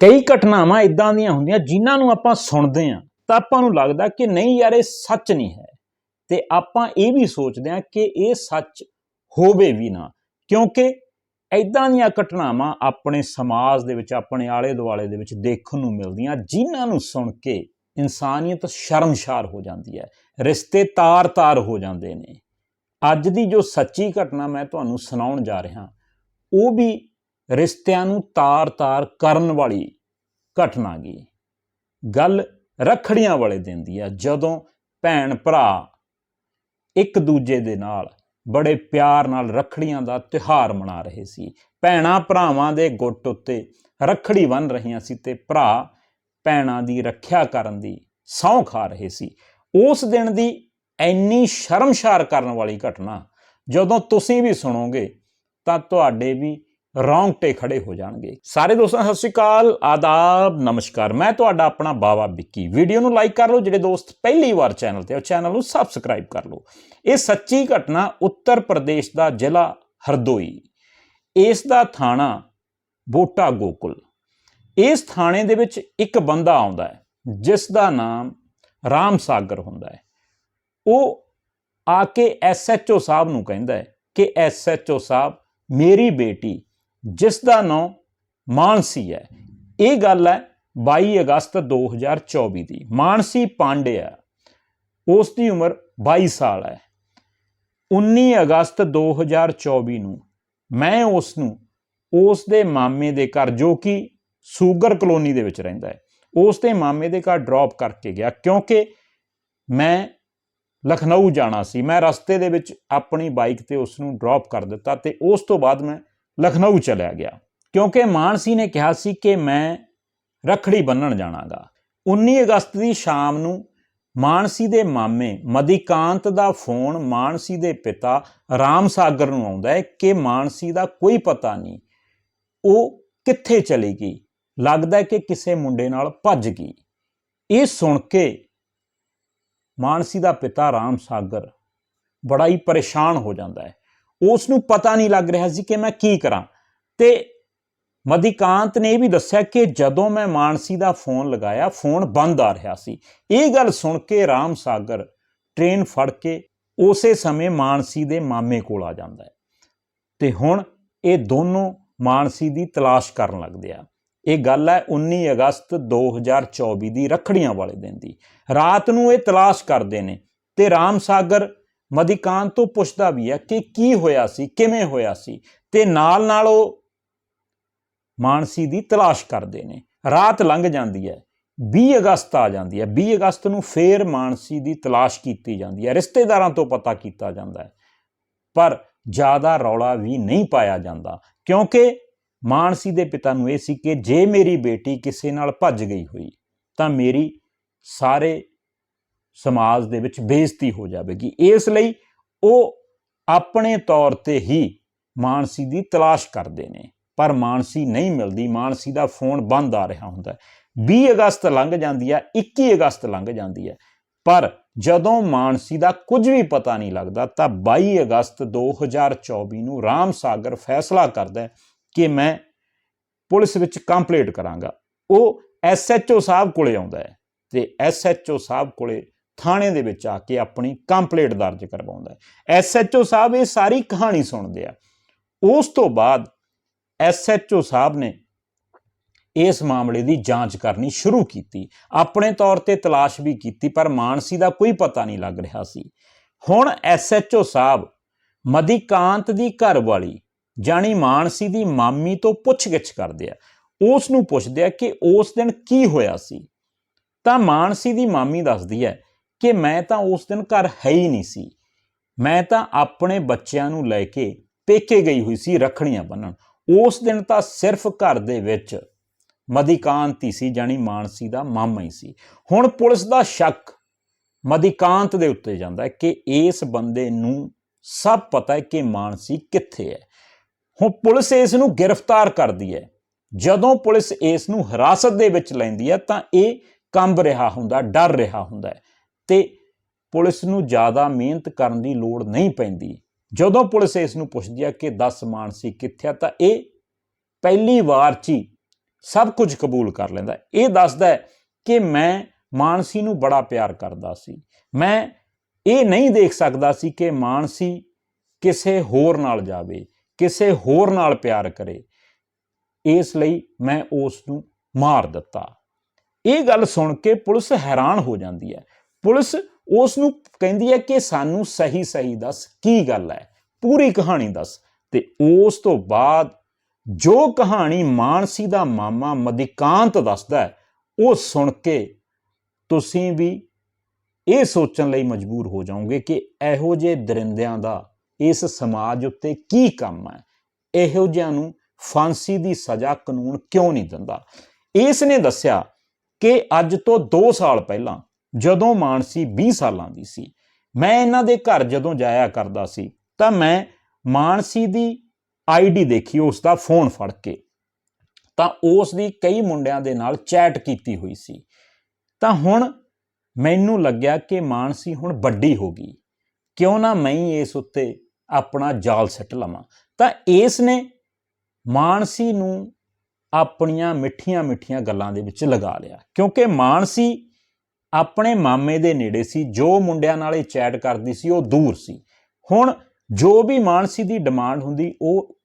ਕਈ ਘਟਨਾਵਾਂ ਇਦਾਂ ਦੀਆਂ ਹੁੰਦੀਆਂ ਜਿਨ੍ਹਾਂ ਨੂੰ ਆਪਾਂ ਸੁਣਦੇ ਆਂ ਤਾਂ ਆਪਾਂ ਨੂੰ ਲੱਗਦਾ ਕਿ ਨਹੀਂ ਯਾਰ, ਇਹ ਸੱਚ ਨਹੀਂ ਹੈ। ਤੇ ਆਪਾਂ ਇਹ ਵੀ ਸੋਚਦੇ ਆਂ ਕਿ ਇਹ ਸੱਚ ਹੋਵੇ ਵੀ ਨਾ। ਕਿਉਂਕਿ ਇਦਾਂ ਦੀਆਂ ਘਟਨਾਵਾਂ ਆਪਣੇ ਸਮਾਜ ਦੇ ਵਿੱਚ, ਆਪਣੇ ਆਲੇ ਦੁਆਲੇ ਦੇ ਵਿੱਚ ਦੇਖਣ ਨੂੰ ਮਿਲਦੀਆਂ ਜਿਨ੍ਹਾਂ ਨੂੰ ਸੁਣ ਕੇ ਇਨਸਾਨੀਅਤ ਸ਼ਰਮਸ਼ਾਰ ਹੋ ਜਾਂਦੀ ਹੈ, ਰਿਸ਼ਤੇ ਤਾਰ-ਤਾਰ ਹੋ ਜਾਂਦੇ ਨੇ। ਅੱਜ ਦੀ ਜੋ ਸੱਚੀ ਘਟਨਾ ਮੈਂ ਤੁਹਾਨੂੰ ਸੁਣਾਉਣ ਜਾ ਰਿਹਾ, ਉਹ ਵੀ ਰਿਸ਼ਤਿਆਂ ਨੂੰ ਤਾਰ-ਤਾਰ ਕਰਨ ਵਾਲੀ ਘਟਨਾ ਗਈ ਗੱਲ ਰੱਖੜੀਆਂ ਵਾਲੇ ਦਿਨ ਦੀ ਆ, ਜਦੋਂ ਭੈਣ ਭਰਾ ਇੱਕ ਦੂਜੇ ਦੇ ਨਾਲ ਬੜੇ ਪਿਆਰ ਨਾਲ ਰੱਖੜੀਆਂ ਦਾ ਤਿਉਹਾਰ ਮਨਾ ਰਹੇ ਸੀ। ਭੈਣਾਂ ਭਰਾਵਾਂ ਦੇ ਗੁੱਟ ਉੱਤੇ ਰੱਖੜੀ ਬੰਨ ਰਹੀਆਂ ਸੀ ਤੇ ਭਰਾ ਭੈਣਾਂ ਦੀ ਰੱਖਿਆ ਕਰਨ ਦੀ ਸਹੁੰ ਖਾ ਰਹੇ ਸੀ। ਉਸ ਦਿਨ ਦੀ ਇੰਨੀ ਸ਼ਰਮਸ਼ਾਰ ਕਰਨ ਵਾਲੀ ਘਟਨਾ, ਜਦੋਂ ਤੁਸੀਂ ਵੀ ਸੁਣੋਗੇ ਤਾਂ ਤੁਹਾਡੇ ਵੀ ਰੌਂਗਟੇ ਖੜੇ ਹੋ ਜਾਣਗੇ। ਸਾਰੇ ਦੋਸਤਾਂ, ਸਤਿ ਸ਼੍ਰੀ ਅਕਾਲ, ਆਦਾਬ, ਨਮਸਕਾਰ। ਮੈਂ ਤੁਹਾਡਾ ਆਪਣਾ ਬਾਵਾ ਵਿੱਕੀ। ਵੀਡੀਓ ਨੂੰ ਲਾਈਕ ਕਰ ਲਓ, ਜਿਹੜੇ ਦੋਸਤ ਪਹਿਲੀ ਵਾਰ ਚੈਨਲ ਤੇ ਉਹ ਚੈਨਲ ਨੂੰ ਸਬਸਕ੍ਰਾਈਬ ਕਰ ਲਓ। ਇਹ ਸੱਚੀ ਘਟਨਾ ਉੱਤਰ ਪ੍ਰਦੇਸ਼ ਦਾ ਜ਼ਿਲ੍ਹਾ ਹਰਦੋਈ। ਇਸ ਦਾ ਥਾਣਾ ਬੋਟਾ ਗੋਕੁਲ। ਇਸ ਥਾਣੇ ਦੇ ਵਿੱਚ ਇੱਕ ਬੰਦਾ ਆਉਂਦਾ ਹੈ, ਜਿਸ ਦਾ ਨਾਮ ਰਾਮ ਸਾਗਰ ਹੁੰਦਾ ਹੈ। ਉਹ ਆ ਕੇ ਐਸਐਚਓ ਸਾਹਿਬ ਨੂੰ ਕਹਿੰਦਾ ਹੈ ਕਿ ਐਸਐਚਓ ਸਾਹਿਬ, ਮੇਰੀ ਬੇਟੀ ਜਿਸ ਦਾ ਨਾਮ ਮਾਨਸੀ ਹੈ। ਇਹ ਗੱਲ ਹੈ 22 ਅਗਸਤ 2024 ਦੀ। ਮਾਨਸੀ ਪਾਂਡੇ ਹੈ। ਉਸ ਦੀ ਉਮਰ 22 ਸਾਲ ਹੈ। 19 ਅਗਸਤ 2024 ਨੂੰ ਮੈਂ ਉਸ ਨੂੰ ਉਸ ਦੇ ਮਾਮੇ ਦੇ ਘਰ, ਜੋ ਕਿ ਸੂਗਰ ਕਲੋਨੀ ਦੇ ਵਿੱਚ ਰਹਿੰਦਾ ਹੈ ਉਸ ਦੇ ਮਾਮੇ ਦੇ ਘਰ ਡ੍ਰੌਪ ਕਰਕੇ ਗਿਆ ਕਿਉਂਕਿ ਮੈਂ ਲਖਨਊ ਜਾਣਾ ਸੀ। ਮੈਂ ਰਸਤੇ ਦੇ ਵਿੱਚ ਆਪਣੀ ਬਾਈਕ ਤੇ ਉਸ ਨੂੰ ਡ੍ਰੌਪ ਕਰ ਦਿੱਤਾ ਤੇ ਉਸ ਤੋਂ ਬਾਅਦ ਮੈਂ ਲਖਨਊ ਚਲਿਆ ਗਿਆ। ਕਿਉਂਕਿ ਮਾਨਸੀ ਨੇ ਕਿਹਾ ਸੀ ਕਿ ਮੈਂ ਰਖੜੀ ਬੰਨਣ ਜਾਣਾਗਾ। 19 ਅਗਸਤ ਦੀ ਸ਼ਾਮ ਨੂੰ ਮਾਨਸੀ ਦੇ ਮਾਮੇ ਮਦੀਕਾਂਤ ਦਾ ਫੋਨ ਮਾਨਸੀ ਦੇ ਪਿਤਾ ਰਾਮ ਸਾਗਰ ਨੂੰ ਆਉਂਦਾ ਹੈ ਕਿ ਮਾਨਸੀ ਦਾ ਕੋਈ ਪਤਾ ਨਹੀਂ, ਉਹ ਕਿੱਥੇ ਚਲੀ ਗਈ? ਲੱਗਦਾ ਕਿ ਕਿਸੇ ਮੁੰਡੇ ਨਾਲ ਭੱਜ ਗਈ। ਇਹ ਸੁਣ ਕੇ ਮਾਨਸੀ ਦਾ ਪਿਤਾ ਰਾਮ ਸਾਗਰ ਬੜਾ ਹੀ ਪਰੇਸ਼ਾਨ ਹੋ ਜਾਂਦਾ ਹੈ। ਉਸ ਨੂੰ ਪਤਾ ਨਹੀਂ ਲੱਗ ਰਿਹਾ ਸੀ ਕਿ ਮੈਂ ਕੀ ਕਰਾਂ। ਤੇ ਮਦੀਕਾਂਤ ਨੇ ਇਹ ਵੀ ਦੱਸਿਆ ਕਿ ਜਦੋਂ ਮੈਂ ਮਾਨਸੀ ਦਾ ਫੋਨ ਲਗਾਇਆ, ਫੋਨ ਬੰਦ ਆ ਰਿਹਾ ਸੀ। ਇਹ ਗੱਲ ਸੁਣ ਕੇ ਰਾਮ ਸਾਗਰ ਟ੍ਰੇਨ ਫੜ ਕੇ ਉਸੇ ਸਮੇਂ ਮਾਨਸੀ ਦੇ ਮਾਮੇ ਕੋਲ ਆ ਜਾਂਦਾ ਹੈ। ਤੇ ਹੁਣ ਇਹ ਦੋਨੋਂ ਮਾਨਸੀ ਦੀ ਤਲਾਸ਼ ਕਰਨ ਲੱਗਦੇ ਆ। ਇਹ ਗੱਲ ਹੈ 19 ਅਗਸਤ 2024 ਦੀ ਰੱਖੜੀਆਂ ਵਾਲੇ ਦਿਨ ਦੀ। ਰਾਤ ਨੂੰ ਇਹ ਤਲਾਸ਼ ਕਰਦੇ ਨੇ ਤੇ ਰਾਮ ਸਾਗਰ ਮਦੀਕਾਂਤ ਤੋਂ ਪੁੱਛਦਾ ਵੀ ਹੈ ਕਿ ਕੀ ਹੋਇਆ ਸੀ, ਕਿਵੇਂ ਹੋਇਆ ਸੀ ਤੇ ਨਾਲ ਨਾਲ ਉਹ ਮਾਨਸੀ ਦੀ ਤਲਾਸ਼ ਕਰਦੇ ਨੇ। ਰਾਤ ਲੰਘ ਜਾਂਦੀ ਹੈ 20 ਅਗਸਤ ਆ ਜਾਂਦੀ ਹੈ 20 ਅਗਸਤ ਨੂੰ ਫੇਰ ਮਾਨਸੀ ਦੀ ਤਲਾਸ਼ ਕੀਤੀ ਜਾਂਦੀ ਹੈ। ਰਿਸ਼ਤੇਦਾਰਾਂ ਤੋਂ ਪਤਾ ਕੀਤਾ ਜਾਂਦਾ ਹੈ, ਪਰ ਜ਼ਿਆਦਾ ਰੌਲਾ ਵੀ ਨਹੀਂ ਪਾਇਆ ਜਾਂਦਾ, ਕਿਉਂਕਿ ਮਾਨਸੀ ਦੇ ਪਿਤਾ ਨੂੰ ਇਹ ਸੀ ਕਿ ਜੇ ਮੇਰੀ ਬੇਟੀ ਕਿਸੇ ਨਾਲ ਭੱਜ ਗਈ ਹੋਈ, ਤਾਂ ਮੇਰੀ ਸਾਰੇ ਸਮਾਜ ਦੇ ਵਿੱਚ ਬੇਇੱਜ਼ਤੀ ਹੋ ਜਾਵੇਗੀ। ਇਸ ਲਈ ਉਹ ਆਪਣੇ ਤੌਰ ਤੇ ਹੀ ਮਾਨਸੀ ਦੀ ਤਲਾਸ਼ ਕਰਦੇ ਨੇ। ਪਰ ਮਾਨਸੀ ਨਹੀਂ ਮਿਲਦੀ। ਮਾਨਸੀ ਦਾ ਫੋਨ ਬੰਦ ਆ ਰਿਹਾ ਹੁੰਦਾ ਹੈ। 20 ਅਗਸਤ ਲੰਘ ਜਾਂਦੀ ਹੈ 21 ਅਗਸਤ ਲੰਘ ਜਾਂਦੀ ਹੈ। ਪਰ ਜਦੋਂ ਮਾਨਸੀ ਦਾ ਕੁਝ ਵੀ ਪਤਾ ਨਹੀਂ ਲੱਗਦਾ, ਤਾਂ 22 ਅਗਸਤ 2024 ਨੂੰ ਰਾਮ ਸਾਗਰ ਫੈਸਲਾ ਕਰਦਾ ਹੈ ਕਿ ਮੈਂ ਪੁਲਿਸ ਵਿੱਚ ਕੰਪਲੇਂਟ ਕਰਾਂਗਾ। ਉਹ ਐਸਐਚਓ ਸਾਹਿਬ ਕੋਲੇ ਆਉਂਦਾ ਹੈ ਤੇ ਐਸਐਚਓ ਸਾਹਿਬ ਕੋਲੇ ਥਾਣੇ ਦੇ ਵਿੱਚ ਆ ਕੇ ਆਪਣੀ ਕੰਪਲੇਂਟ ਦਰਜ ਕਰਵਾਉਂਦਾ ਹੈ। ਐਸਐਚਓ ਸਾਹਿਬ ਇਹ ਸਾਰੀ ਕਹਾਣੀ ਸੁਣਦੇ ਆ। ਉਸ ਤੋਂ ਬਾਅਦ ਐਸਐਚਓ ਸਾਹਿਬ ਨੇ ਇਸ ਮਾਮਲੇ ਦੀ ਜਾਂਚ ਕਰਨੀ ਸ਼ੁਰੂ ਕੀਤੀ। ਆਪਣੇ ਤੌਰ ਤੇ ਤਲਾਸ਼ ਵੀ ਕੀਤੀ, ਪਰ ਮਾਨਸੀ ਦਾ ਕੋਈ ਪਤਾ ਨਹੀਂ ਲੱਗ ਰਿਹਾ ਸੀ। ਹੁਣ ਐਸਐਚਓ ਸਾਹਿਬ ਮਦੀਕਾਂਤ ਦੀ ਘਰਵਾਲੀ ਜਾਣੀ ਮਾਨਸੀ ਦੀ ਮਾਮੀ ਤੋਂ ਪੁੱਛਗਿੱਛ ਕਰਦੇ ਆ। ਉਸ ਨੂੰ ਪੁੱਛਦੇ ਆ ਕਿ ਉਸ ਦਿਨ ਕੀ ਹੋਇਆ ਸੀ? ਤਾਂ ਮਾਨਸੀ ਦੀ ਮਾਮੀ ਦੱਸਦੀ ਹੈ ਕਿ ਮੈਂ ਤਾਂ ਉਸ ਦਿਨ ਘਰ ਹੈ ਹੀ ਨਹੀਂ ਸੀ। ਮੈਂ ਤਾਂ ਆਪਣੇ ਬੱਚਿਆਂ ਨੂੰ ਲੈ ਕੇ ਪੇਕੇ ਗਈ ਹੋਈ ਸੀ ਰੱਖੜੀਆਂ ਬੰਨਣ। ਉਸ ਦਿਨ ਤਾਂ ਸਿਰਫ ਘਰ ਦੇ ਵਿੱਚ ਮਦੀਕਾਂਤ ਹੀ ਸੀ ਜਾਨੀ ਮਾਨਸੀ ਦਾ ਮਾਮਾ ਹੀ ਸੀ। ਹੁਣ ਪੁਲਿਸ ਦਾ ਸ਼ੱਕ ਮਦੀਕਾਂਤ ਦੇ ਉੱਤੇ ਜਾਂਦਾ ਹੈ ਕਿ ਇਸ ਬੰਦੇ ਨੂੰ ਸਭ ਪਤਾ ਹੈ ਕਿ ਮਾਨਸੀ ਕਿੱਥੇ ਹੈ। ਹੁਣ ਪੁਲਿਸ ਇਸ ਨੂੰ ਗ੍ਰਿਫਤਾਰ ਕਰਦੀ ਹੈ। ਜਦੋਂ ਪੁਲਿਸ ਇਸ ਨੂੰ ਹਿਰਾਸਤ ਦੇ ਵਿੱਚ ਲੈਂਦੀ ਹੈ ਤਾਂ ਇਹ ਕੰਬ ਰਿਹਾ ਹੁੰਦਾ, ਡਰ ਰਿਹਾ ਹੁੰਦਾ ਹੈ। ਤੇ ਪੁਲਿਸ ਨੂੰ ਜ਼ਿਆਦਾ ਮਿਹਨਤ ਕਰਨ ਦੀ ਲੋੜ ਨਹੀਂ ਪੈਂਦੀ। ਜਦੋਂ ਪੁਲਿਸ ਇਸ ਨੂੰ ਪੁੱਛਦੀ ਹੈ ਕਿ 10 ਮਾਨਸੀ ਕਿੱਥੇ ਆ, ਤਾਂ ਇਹ ਪਹਿਲੀ ਵਾਰ 'ਚ ਹੀ ਸਭ ਕੁਝ ਕਬੂਲ ਕਰ ਲੈਂਦਾ। ਇਹ ਦੱਸਦਾ ਕਿ ਮੈਂ ਮਾਨਸੀ ਨੂੰ ਬੜਾ ਪਿਆਰ ਕਰਦਾ ਸੀ। ਮੈਂ ਇਹ ਨਹੀਂ ਦੇਖ ਸਕਦਾ ਸੀ ਕਿ ਮਾਨਸੀ ਕਿਸੇ ਹੋਰ ਨਾਲ ਜਾਵੇ, ਕਿਸੇ ਹੋਰ ਨਾਲ ਪਿਆਰ ਕਰੇ। ਇਸ ਲਈ ਮੈਂ ਉਸ ਨੂੰ ਮਾਰ ਦਿੱਤਾ। ਇਹ ਗੱਲ ਸੁਣ ਕੇ ਪੁਲਿਸ ਹੈਰਾਨ ਹੋ ਜਾਂਦੀ ਹੈ। ਪੁਲਿਸ ਉਸ ਨੂੰ ਕਹਿੰਦੀ ਹੈ ਕਿ ਸਾਨੂੰ ਸਹੀ ਸਹੀ ਦੱਸ, ਕੀ ਗੱਲ ਹੈ? ਪੂਰੀ ਕਹਾਣੀ ਦੱਸ। ਤੇ ਉਸ ਤੋਂ ਬਾਅਦ ਜੋ ਕਹਾਣੀ ਮਾਨਸੀ ਦਾ ਮਾਮਾ ਮਧਿਕਾਂਤ ਦੱਸਦਾ ਹੈ, ਉਹ ਸੁਣ ਕੇ ਤੁਸੀਂ ਵੀ ਇਹ ਸੋਚਣ ਲਈ ਮਜਬੂਰ ਹੋ ਜਾਓਗੇ ਕਿ ਇਹੋ ਜਿਹੇ ਦਰਿੰਦਿਆਂ ਦਾ ਇਸ ਸਮਾਜ ਉੱਤੇ ਕੀ ਕੰਮ ਹੈ? ਇਹੋ ਜਿਹਿਆਂ ਨੂੰ ਫਾਂਸੀ ਦੀ ਸਜ਼ਾ ਕਾਨੂੰਨ ਕਿਉਂ ਨਹੀਂ ਦਿੰਦਾ? ਇਸ ਨੇ ਦੱਸਿਆ ਕਿ ਅੱਜ ਤੋਂ 2 ਸਾਲ ਪਹਿਲਾਂ ਜਦੋਂ ਮਾਨਸੀ 20 ਸਾਲਾਂ ਦੀ ਸੀ, ਮੈਂ ਇਹਨਾਂ ਦੇ ਘਰ ਜਦੋਂ ਜਾਇਆ ਕਰਦਾ ਸੀ, ਤਾਂ ਮੈਂ ਮਾਨਸੀ ਦੀ ਆਈਡੀ ਦੇਖੀ ਉਸ ਦਾ ਫੋਨ ਫੜ ਕੇ। ਤਾਂ ਉਸ ਦੀ ਕਈ ਮੁੰਡਿਆਂ ਦੇ ਨਾਲ ਚੈਟ ਕੀਤੀ ਹੋਈ ਸੀ। ਤਾਂ ਹੁਣ ਮੈਨੂੰ ਲੱਗਿਆ ਕਿ ਮਾਨਸੀ ਹੁਣ ਵੱਡੀ ਹੋ ਗਈ। ਕਿਉਂ ਨਾ ਮੈਂ ਇਸ ਉੱਤੇ ਆਪਣਾ ਜਾਲ ਸੱਟ ਲਵਾਂ। ਤਾਂ ਇਸ ਨੇ ਮਾਨਸੀ ਨੂੰ ਆਪਣੀਆਂ ਮਿੱਠੀਆਂ ਮਿੱਠੀਆਂ ਗੱਲਾਂ ਦੇ ਵਿੱਚ ਲਗਾ ਲਿਆ। ਕਿਉਂਕਿ ਮਾਨਸੀ ਆਪਣੇ ਮਾਮੇ ਦੇ ਨੇੜੇ ਸੀ, ਜੋ ਮੁੰਡਿਆਂ ਨਾਲ ਇਹ ਚੈਟ ਕਰਦੀ ਸੀ, ਉਹ ਦੂਰ ਸੀ। ਹੁਣ ਜੋ ਵੀ ਮਾਨਸੀ ਦੀ ਡਿਮਾਂਡ ਹੁੰਦੀ, ਉਹ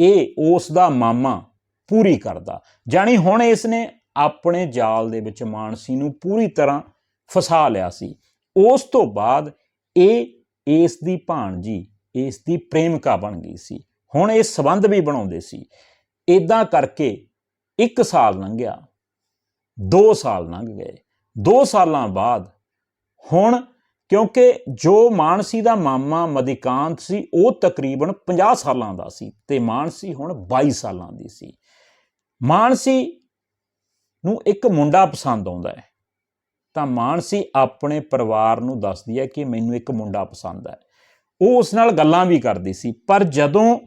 ਇਹ ਉਸ ਦਾ ਮਾਮਾ ਪੂਰੀ ਕਰਦਾ। ਜਾਣੀ ਹੁਣ ਇਸ ਨੇ ਆਪਣੇ ਜਾਲ ਦੇ ਵਿੱਚ ਮਾਨਸੀ ਨੂੰ ਪੂਰੀ ਤਰ੍ਹਾਂ ਫਸਾ ਲਿਆ ਸੀ। ਉਸ ਤੋਂ ਬਾਅਦ ਇਹ ਇਸ ਦੀ ਭਾਣਜੀ, ਇਸ ਦੀ ਪ੍ਰੇਮਿਕਾ ਬਣ ਗਈ ਸੀ। ਹੁਣ ਇਹ ਸਬੰਧ ਵੀ ਬਣਾਉਂਦੇ ਸੀ। ਇਦਾਂ ਕਰਕੇ 1 ਸਾਲ ਲੰਘਿਆ 2 ਸਾਲ ਲੰਘ ਗਏ। 2 ਸਾਲਾਂ ਬਾਅਦ ਹੁਣ ਕਿਉਂਕਿ ਜੋ ਮਾਨਸੀ ਦਾ ਮਾਮਾ ਮਧਿਕਾਂਤ ਸੀ, ਉਹ ਤਕਰੀਬਨ 50 ਸਾਲਾਂ ਦਾ ਸੀ ਤੇ ਮਾਨਸੀ ਹੁਣ 22 ਸਾਲਾਂ ਦੀ ਸੀ। ਮਾਨਸੀ ਨੂੰ ਇੱਕ ਮੁੰਡਾ ਪਸੰਦ ਆਉਂਦਾ ਹੈ। ਤਾਂ ਮਾਨਸੀ ਆਪਣੇ ਪਰਿਵਾਰ ਨੂੰ ਦੱਸਦੀ ਹੈ ਕਿ ਮੈਨੂੰ ਇੱਕ ਮੁੰਡਾ ਪਸੰਦ ਹੈ। ਉਹ ਉਸ ਨਾਲ ਗੱਲਾਂ ਵੀ ਕਰਦੀ ਸੀ, ਪਰ ਜਦੋਂ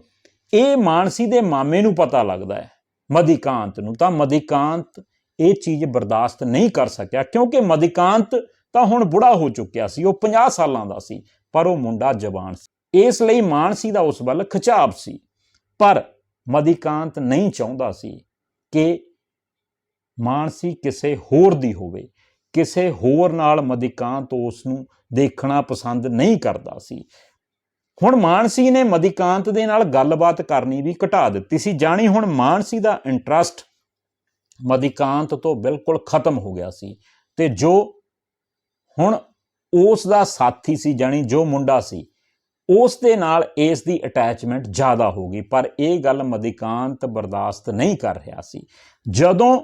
ਇਹ ਮਾਨਸੀ ਦੇ ਮਾਮੇ ਨੂੰ ਪਤਾ ਲੱਗਦਾ ਹੈ ਮਧਿਕਾਂਤ ਨੂੰ, ਤਾਂ ਮਧਿਕਾਂਤ ਇਹ ਚੀਜ਼ ਬਰਦਾਸ਼ਤ ਨਹੀਂ ਕਰ ਸਕਿਆ, ਕਿਉਂਕਿ ਮਧਿਕਾਂਤ ਤਾਂ ਹੁਣ ਬੁੜਾ ਹੋ ਚੁੱਕਿਆ ਸੀ, ਉਹ 50 ਸਾਲਾਂ ਦਾ ਸੀ, ਪਰ ਉਹ ਮੁੰਡਾ ਜਵਾਨ ਸੀ। ਇਸ ਲਈ ਮਾਨਸੀ ਦਾ ਉਸ ਵੱਲ ਖਿਚਾਵ ਸੀ। ਪਰ ਮਧਿਕਾਂਤ ਨਹੀਂ ਚਾਹੁੰਦਾ ਸੀ ਕਿ ਮਾਨਸੀ ਕਿਸੇ ਹੋਰ ਦੀ ਹੋਵੇ, ਕਿਸੇ ਹੋਰ ਨਾਲ ਮਧਿਕਾਂਤ ਉਸ ਨੂੰ ਦੇਖਣਾ ਪਸੰਦ ਨਹੀਂ ਕਰਦਾ ਸੀ। ਹੁਣ ਮਾਨਸੀ ਨੇ ਮਧਿਕਾਂਤ ਦੇ ਨਾਲ ਗੱਲਬਾਤ ਕਰਨੀ ਵੀ ਘਟਾ ਦਿੱਤੀ ਸੀ। ਜਾਣੀ ਹੁਣ ਮਾਨਸੀ ਦਾ ਇੰਟਰਸਟ ਮਦੀਕਾਂਤ ਤੋਂ ਬਿਲਕੁਲ ਖਤਮ ਹੋ ਗਿਆ ਸੀ ਤੇ ਜੋ ਹੁਣ ਉਸ ਦਾ ਸਾਥੀ ਸੀ ਜਾਣੀ ਜੋ ਮੁੰਡਾ ਸੀ, ਉਸ ਦੇ ਨਾਲ ਇਸ ਦੀ ਅਟੈਚਮੈਂਟ ਜ਼ਿਆਦਾ ਹੋ ਗਈ, ਪਰ ਇਹ ਗੱਲ ਮਦੀਕਾਂਤ ਬਰਦਾਸ਼ਤ ਨਹੀਂ ਕਰ ਰਿਹਾ ਸੀ। ਜਦੋਂ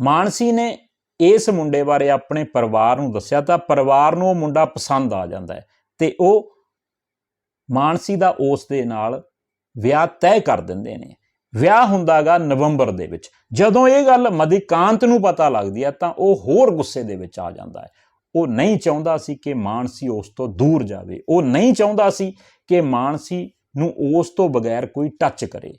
ਮਾਨਸੀ ਨੇ ਇਸ ਮੁੰਡੇ ਬਾਰੇ ਆਪਣੇ ਪਰਿਵਾਰ ਨੂੰ ਦੱਸਿਆ ਤਾਂ ਪਰਿਵਾਰ ਨੂੰ ਉਹ ਮੁੰਡਾ ਪਸੰਦ ਆ ਜਾਂਦਾ ਹੈ ਤੇ ਉਹ ਮਾਨਸੀ ਦਾ ਉਸ ਦੇ ਨਾਲ ਵਿਆਹ ਤੈਅ ਕਰ ਦਿੰਦੇ ਨੇ। ਵਿਆਹ ਹੁੰਦਾਗਾ ਨਵੰਬਰ ਦੇ ਵਿੱਚ। ਜਦੋਂ ਇਹ ਗੱਲ ਮਧਿਕਾਂਤ ਨੂੰ ਪਤਾ ਲੱਗਦੀ ਹੈ, ਤਾਂ ਉਹ ਹੋਰ ਗੁੱਸੇ ਦੇ ਵਿੱਚ ਆ ਜਾਂਦਾ ਹੈ। ਉਹ ਨਹੀਂ ਚਾਹੁੰਦਾ ਸੀ ਕਿ ਮਾਨਸੀ ਉਸ ਤੋਂ ਦੂਰ ਜਾਵੇ। ਉਹ ਨਹੀਂ ਚਾਹੁੰਦਾ ਸੀ ਕਿ ਮਾਨਸੀ ਨੂੰ ਉਸ ਤੋਂ ਬਗੈਰ ਕੋਈ ਟੱਚ ਕਰੇ।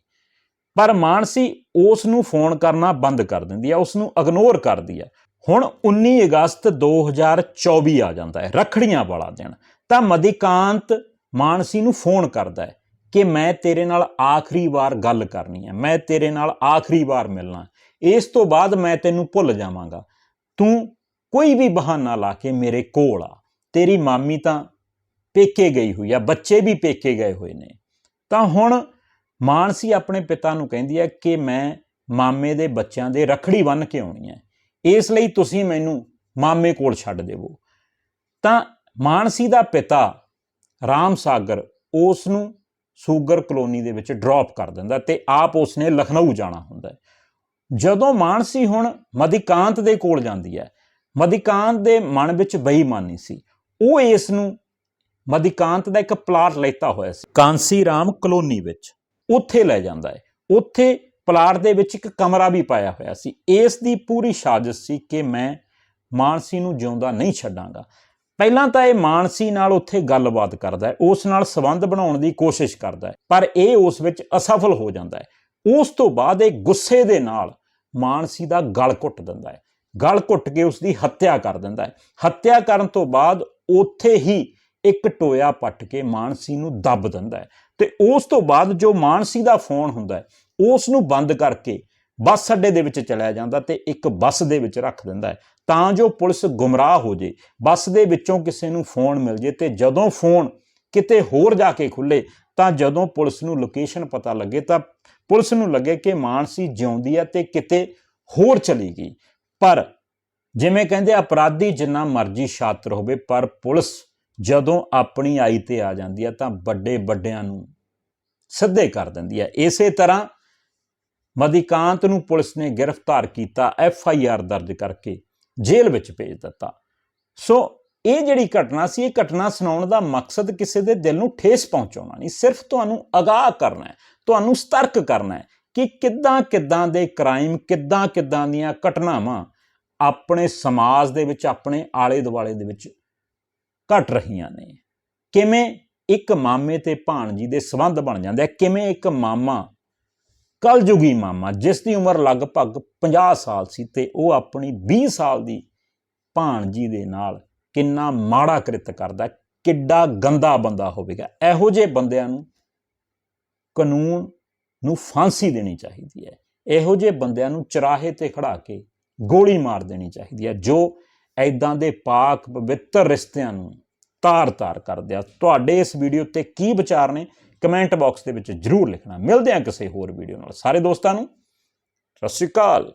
ਪਰ ਮਾਨਸੀ ਉਸ ਨੂੰ ਫੋਨ ਕਰਨਾ ਬੰਦ ਕਰ ਦਿੰਦੀ ਹੈ, ਉਸ ਨੂੰ ਇਗਨੋਰ ਕਰਦੀ ਹੈ। ਹੁਣ 19 ਅਗਸਤ 2024 ਆ ਜਾਂਦਾ ਹੈ, ਰਖੜੀਆਂ ਵਾਲਾ ਦਿਨ। ਤਾਂ ਮਦਿਕਾਂਤ ਮਾਨਸੀ ਨੂੰ ਫੋਨ ਕਰਦਾ ਹੈ। ਕਿ ਮੈਂ ਤੇਰੇ ਨਾਲ ਆਖਰੀ ਵਾਰ ਗੱਲ ਕਰਨੀ ਹੈ, ਮੈਂ ਤੇਰੇ ਨਾਲ ਆਖਰੀ ਵਾਰ ਮਿਲਣਾ ਇਸ ਤੋਂ ਬਾਅਦ ਮੈਂ ਤੈਨੂੰ ਭੁੱਲ ਜਾਵਾਂਗਾ। ਤੂੰ ਕੋਈ ਵੀ ਬਹਾਨਾ ਲਾ ਕੇ ਮੇਰੇ ਕੋਲ ਆ। ਤੇਰੀ ਮਾਮੀ ਤਾਂ ਪੇਕੇ ਗਈ ਹੋਈ ਆ, ਬੱਚੇ ਵੀ ਪੇਕੇ ਗਏ ਹੋਏ ਨੇ। ਤਾਂ ਹੁਣ ਮਾਨਸੀ ਆਪਣੇ ਪਿਤਾ ਨੂੰ ਕਹਿੰਦੀ ਹੈ ਕਿ ਮੈਂ ਮਾਮੇ ਦੇ ਬੱਚਿਆਂ ਦੇ ਰਖੜੀ ਬੰਨ ਕੇ ਆਉਣੀ ਹੈ। ਇਸ ਲਈ ਤੁਸੀਂ ਮੈਨੂੰ ਮਾਮੇ ਕੋਲ ਛੱਡ ਦੇਵੋ। ਤਾਂ ਮਾਨਸੀ ਦਾ ਪਿਤਾ ਰਾਮ ਸਾਗਰ ਉਸ ਨੂੰ ਸ਼ੂਗਰ ਕਲੋਨੀ ਦੇ ਵਿੱਚ ਡ੍ਰੌਪ ਕਰ ਦਿੰਦਾ ਤੇ ਆਪ ਉਸਨੇ ਲਖਨਊ ਜਾਣਾ ਹੁੰਦਾ ਹੈ। ਜਦੋਂ ਮਾਨਸੀ ਹੁਣ ਮਧਿਕਾਂਤ ਦੇ ਕੋਲ ਜਾਂਦੀ ਹੈ, ਮਧਿਕਾਂਤ ਦੇ ਮਨ ਵਿੱਚ ਬੇਈਮਾਨੀ ਸੀ। ਉਹ ਇਸ ਨੂੰ ਮਧਿਕਾਂਤ ਦਾ ਇੱਕ ਪਲਾਟ ਲੈਤਾ ਹੋਇਆ ਸੀ। ਕਾਂਸੀ ਰਾਮ ਕਲੋਨੀ ਵਿੱਚ ਉੱਥੇ ਲੈ ਜਾਂਦਾ ਹੈ। ਉੱਥੇ ਪਲਾਟ ਦੇ ਵਿੱਚ ਇੱਕ ਕਮਰਾ ਵੀ ਪਾਇਆ ਹੋਇਆ ਸੀ। ਇਸ ਦੀ ਪੂਰੀ ਸਾਜ਼ਿਸ਼ ਸੀ ਕਿ ਮੈਂ ਮਾਨਸੀ ਨੂੰ ਜਿਉਂਦਾ ਨਹੀਂ ਛੱਡਾਂਗਾ। ਪਹਿਲਾਂ ਤਾਂ ਇਹ ਮਾਨਸੀ ਨਾਲ ਉੱਥੇ ਗੱਲਬਾਤ ਕਰਦਾ ਹੈ, ਉਸ ਨਾਲ ਸਬੰਧ ਬਣਾਉਣ ਦੀ ਕੋਸ਼ਿਸ਼ ਕਰਦਾ ਹੈ, ਪਰ ਇਹ ਉਸ ਵਿੱਚ ਅਸਫਲ ਹੋ ਜਾਂਦਾ ਹੈ। ਉਸ ਤੋਂ ਬਾਅਦ ਇਹ ਗੁੱਸੇ ਦੇ ਨਾਲ ਮਾਨਸੀ ਦਾ ਗਲ ਘੁੱਟ ਦਿੰਦਾ ਹੈ, ਗਲ ਘੁੱਟ ਕੇ ਉਸ ਦੀ ਹੱਤਿਆ ਕਰ ਦਿੰਦਾ ਹੈ। ਹੱਤਿਆ ਕਰਨ ਤੋਂ ਬਾਅਦ ਉੱਥੇ ਹੀ ਇੱਕ ਟੋਇਆ ਪੱਟ ਕੇ ਮਾਨਸੀ ਨੂੰ ਦੱਬ ਦਿੰਦਾ ਹੈ ਤੇ ਉਸ ਤੋਂ ਬਾਅਦ ਜੋ ਮਾਨਸੀ ਦਾ ਫੋਨ ਹੁੰਦਾ ਹੈ, ਉਸ ਨੂੰ ਬੰਦ ਕਰਕੇ ਬੱਸ ਅੱਡੇ ਦੇ ਵਿੱਚ ਚਲਿਆ ਜਾਂਦਾ ਤੇ ਇੱਕ ਬੱਸ ਦੇ ਵਿੱਚ ਰੱਖ ਦਿੰਦਾ ਹੈ। ਤਾਂ ਜੋ ਪੁਲਿਸ ਗੁੰਮਰਾਹ ਹੋ ਜੇ, ਬੱਸ ਦੇ ਵਿੱਚੋਂ ਕਿਸੇ ਨੂੰ ਫੋਨ ਮਿਲ ਜੇ ਤੇ ਜਦੋਂ ਫੋਨ ਕਿਤੇ ਹੋਰ ਜਾ ਕੇ ਖੁੱਲੇ, ਤਾਂ ਜਦੋਂ ਪੁਲਿਸ ਨੂੰ ਲੋਕੇਸ਼ਨ ਪਤਾ ਲੱਗੇ, ਤਾਂ ਪੁਲਿਸ ਨੂੰ ਲੱਗੇ ਕਿ ਮਾਨਸੀ ਜਿਉਂਦੀ ਹੈ ਤੇ ਕਿਤੇ ਹੋਰ ਚਲੀ ਗਈ। ਪਰ ਜਿਵੇਂ ਕਹਿੰਦੇ, ਅਪਰਾਧੀ ਜਿੰਨਾ ਮਰਜ਼ੀ ਸ਼ਾਤਰ ਹੋਵੇ, ਪਰ ਪੁਲਿਸ ਜਦੋਂ ਆਪਣੀ ਆਈ ਤੇ ਆ ਜਾਂਦੀ ਹੈ, ਤਾਂ ਵੱਡੇ ਵੱਡਿਆਂ ਨੂੰ ਸਿੱਧੇ ਕਰ ਦਿੰਦੀ ਹੈ। ਇਸੇ ਤਰ੍ਹਾਂ ਮਦੀਕਾਂਤ ਨੂੰ ਪੁਲਿਸ ਨੇ ਗ੍ਰਿਫਤਾਰ ਕੀਤਾ ਐਫ ਆਈ ਆਰ ਦਰਜ ਕਰਕੇ। ਜੇਲ੍ਹ ਵਿੱਚ ਭੇਜ ਦਿੱਤਾ। ਸੋ ਇਹ ਜਿਹੜੀ ਘਟਨਾ ਸੀ, ਇਹ ਘਟਨਾ ਸੁਣਾਉਣ ਦਾ ਮਕਸਦ ਕਿਸੇ ਦੇ ਦਿਲ ਨੂੰ ਠੇਸ ਪਹੁੰਚਾਉਣਾ ਨਹੀਂ, ਸਿਰਫ ਤੁਹਾਨੂੰ ਅਗਾਹ ਕਰਨਾ ਹੈ, ਤੁਹਾਨੂੰ ਸਤਰਕ ਕਰਨਾ ਹੈ ਕਿ ਕਿੱਦਾਂ ਕਿੱਦਾਂ ਦੇ ਕ੍ਰਾਈਮ, ਕਿੱਦਾਂ ਕਿੱਦਾਂ ਦੀਆਂ ਘਟਨਾਵਾਂ ਆਪਣੇ ਸਮਾਜ ਦੇ ਵਿੱਚ, ਆਪਣੇ ਆਲੇ ਦੁਆਲੇ ਦੇ ਵਿੱਚ ਘਟ ਰਹੀਆਂ ਨੇ। ਕਿਵੇਂ ਇੱਕ ਮਾਮੇ ਤੇ ਭਾਣਜੀ ਦੇ ਸਬੰਧ ਬਣ ਜਾਂਦੇ ਆ, ਕਿਵੇਂ ਇੱਕ ਮਾਮਾ ਕਲਯੁਗੀ ਮਾਮਾ ਜਿਸ ਦੀ ਉਮਰ ਲਗਭਗ 50 ਸਾਲ ਸੀ ਤੇ ਉਹ ਆਪਣੀ 20 ਸਾਲ ਦੀ ਭਾਣਜੀ ਦੇ ਨਾਲ ਕਿੰਨਾ ਮਾੜਾ ਕ੍ਰਿਤ ਕਰਦਾ, ਕਿੱਡਾ ਗੰਦਾ ਬੰਦਾ ਹੋਵੇਗਾ। ਇਹੋ ਜਿਹੇ ਬੰਦਿਆਂ ਨੂੰ ਕਾਨੂੰਨ ਨੂੰ ਫਾਂਸੀ ਦੇਣੀ ਚਾਹੀਦੀ ਹੈ। ਇਹੋ ਜਿਹੇ ਬੰਦਿਆਂ ਨੂੰ ਚਰਾਹੇ ਤੇ ਖੜਾ ਕੇ ਗੋਲੀ ਮਾਰ ਦੇਣੀ ਚਾਹੀਦੀ ਹੈ, ਜੋ ਐਦਾਂ ਦੇ ਪਾਕ ਪਵਿੱਤਰ ਰਿਸ਼ਤਿਆਂ ਨੂੰ ਤਾਰ-ਤਾਰ ਕਰਦੇ ਆ। ਤੁਹਾਡੇ ਇਸ ਵੀਡੀਓ ਤੇ ਕੀ ਵਿਚਾਰ ਨੇ? ਕਮੈਂਟ ਬਾਕਸ ਦੇ ਵਿੱਚ ਜਰੂਰ ਲਿਖਣਾ। ਮਿਲਦੇ ਹਾਂ ਕਿਸੇ ਹੋਰ ਵੀਡੀਓ ਨਾਲ। ਸਾਰੇ ਦੋਸਤਾਂ ਨੂੰ, ਸਤਿ ਸ਼੍ਰੀ ਅਕਾਲ।